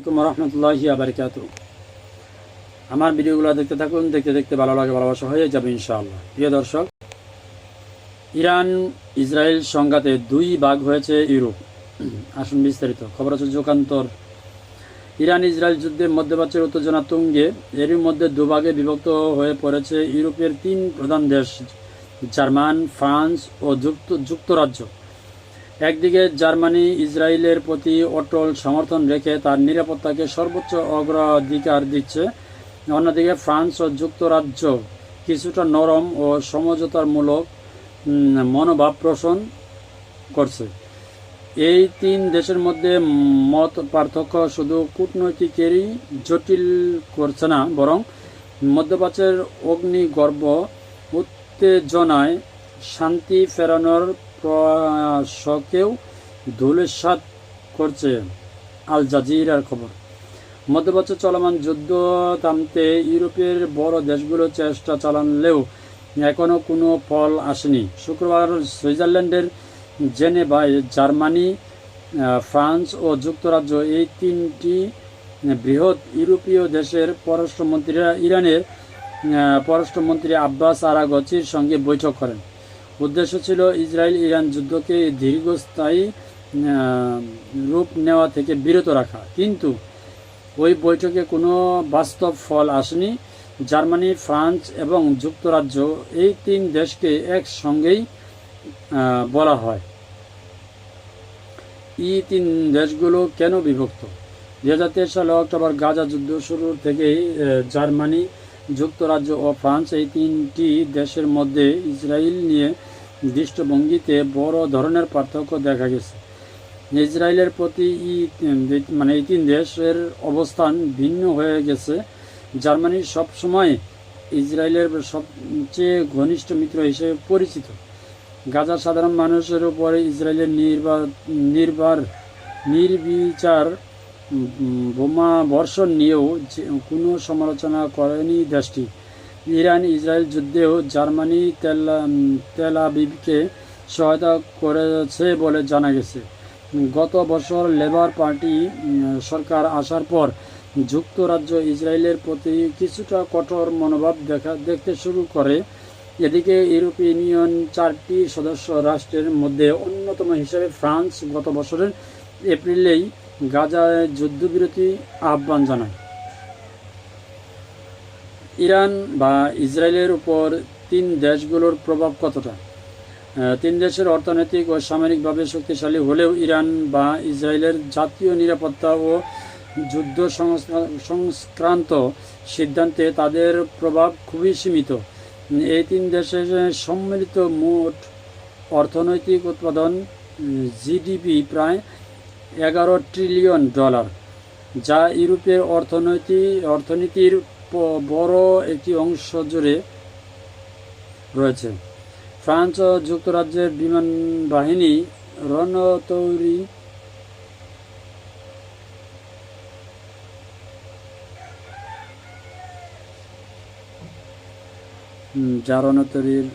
আসসালামাইকুম রহমতুল্লাহি আবরকাত আমার ভিডিওগুলো দেখতে থাকুন, দেখতে দেখতে ভালো লাগে, ভালোবাসা হয়ে যাবে ইনশাআল্লাহ। প্রিয় দর্শক, ইরান, ইসরায়েল সংঘাতে দুই ভাগ হয়েছে ইউরোপ। আসুন বিস্তারিত। খবর আছে যুগান্তর। ইরান, ইসরায়েল যুদ্ধে মধ্যপ্রাচ্যের উত্তেজনা তুঙ্গে। এরই মধ্যে দুভাগে বিভক্ত হয়ে পড়েছে ইউরোপের তিন প্রধান দেশ, জার্মান, ফ্রান্স ও যুক্ত যুক্তরাজ্য। একদিকে জার্মানি ইসরায়েলের প্রতি অটল সমর্থন রেখে তার নিরাপত্তাকে সর্বোচ্চ অগ্রাধিকার দিচ্ছে। অন্যদিকে ফ্রান্স ও যুক্তরাজ্য কিছুটা নরম ও সমঝোতামূলক উম, মনোভাব পোষণ করছে। এই তিন দেশের মধ্যে মত পার্থক্য শুধু কূটনৈতিকেরই জটিল করছে না বরং মধ্যপ্রাচ্যের অগ্নিগর্ভ উত্তেজনায় শান্তি ফেরানোর প্রয়াসকেও ধূলিসাৎ করছে আল জাজিরার খবর। মধ্যপ্রাচ্য চলমান যুদ্ধ থামতে ইউরোপের বড় দেশগুলো চেষ্টা চালানলেও এখনও কোনো ফল আসেনি। শুক্রবার সুইজারল্যান্ডের জেনেভায় জার্মানি ফ্রান্স ও যুক্তরাজ্য এই তিনটি বৃহৎ ইউরোপীয় দেশের পররাষ্ট্রমন্ত্রীরা ইরানের পররাষ্ট্রমন্ত্রী আব্বাস আরাগচির সঙ্গে বৈঠক করেন। উদ্দেশ্য ছিল ইসরায়েল ইরান যুদ্ধকে দীর্ঘস্থায়ী রূপ নেওয়া থেকে বিরত রাখা। কিন্তু ওই বৈঠকে কোনো বাস্তব ফল আসেনি। জার্মানি, ফ্রান্স এবং যুক্তরাজ্য এই তিন দেশকে একসঙ্গেই বলা হয়। এই তিন দেশগুলো কেন বিভক্ত? দু হাজার তেইশ সালে অক্টোবর গাজা যুদ্ধ শুরুর থেকেই জার্মানি, যুক্তরাজ্য ও ফ্রান্স এই তিনটি দেশের মধ্যে ইসরায়েল নিয়ে দৃষ্টভঙ্গিতে বড় ধরনের পার্থক্য দেখা গেছে। ইসরায়েলের প্রতি মানে এই তিন দেশের অবস্থান ভিন্ন হয়ে গেছে। জার্মানি সবসময় ইসরায়েলের সবচেয়ে ঘনিষ্ঠ মিত্র হিসেবে পরিচিত। গাজার সাধারণ মানুষের উপরে ইসরায়েলের নির্বার নির্বার, নির্বিচার বোমা বর্ষণ নিয়েও কোনো সমালোচনা করেনি দেশটি। ইরান, ইসরায়েল যুদ্ধেও জার্মানি, তেল তেল আবিবকে সহায়তা করেছে বলে জানা গেছে। গত বছর লেবার পার্টি সরকার আসার পর যুক্তরাজ্য ইসরায়েলের প্রতি কিছুটা কঠোর মনোভাব দেখা, দেখতে শুরু করে। এদিকে ইউরোপীয় ইউনিয়ন চারটি সদস্য রাষ্ট্রের মধ্যে অন্যতম হিসেবে ফ্রান্স গত বছরের এপ্রিলেই গাজায় যুদ্ধবিরতি আহ্বান জানায়। ইরান বা ইসরায়েলের উপর তিন দেশগুলোর প্রভাব কতটা? তিন দেশের অর্থনৈতিক ও সামরিকভাবে শক্তিশালী হলেও ইরান বা ইসরায়েলের জাতীয় নিরাপত্তা ও যুদ্ধ সংক্রান্ত সিদ্ধান্তে তাদের প্রভাব খুবই সীমিত। এই তিন দেশের সম্মিলিত মোট অর্থনৈতিক উৎপাদন জিডিপি প্রায় এগারো ট্রিলিয়ন ডলার, যা ইউরোপের অর্থনৈতিক অর্থনীতির বড় একটি অংশ জুড়ে রয়েছে। ফ্রান্স ও যুক্তরাজ্যের বিমান বাহিনী রণতৌরি যা রণতরীর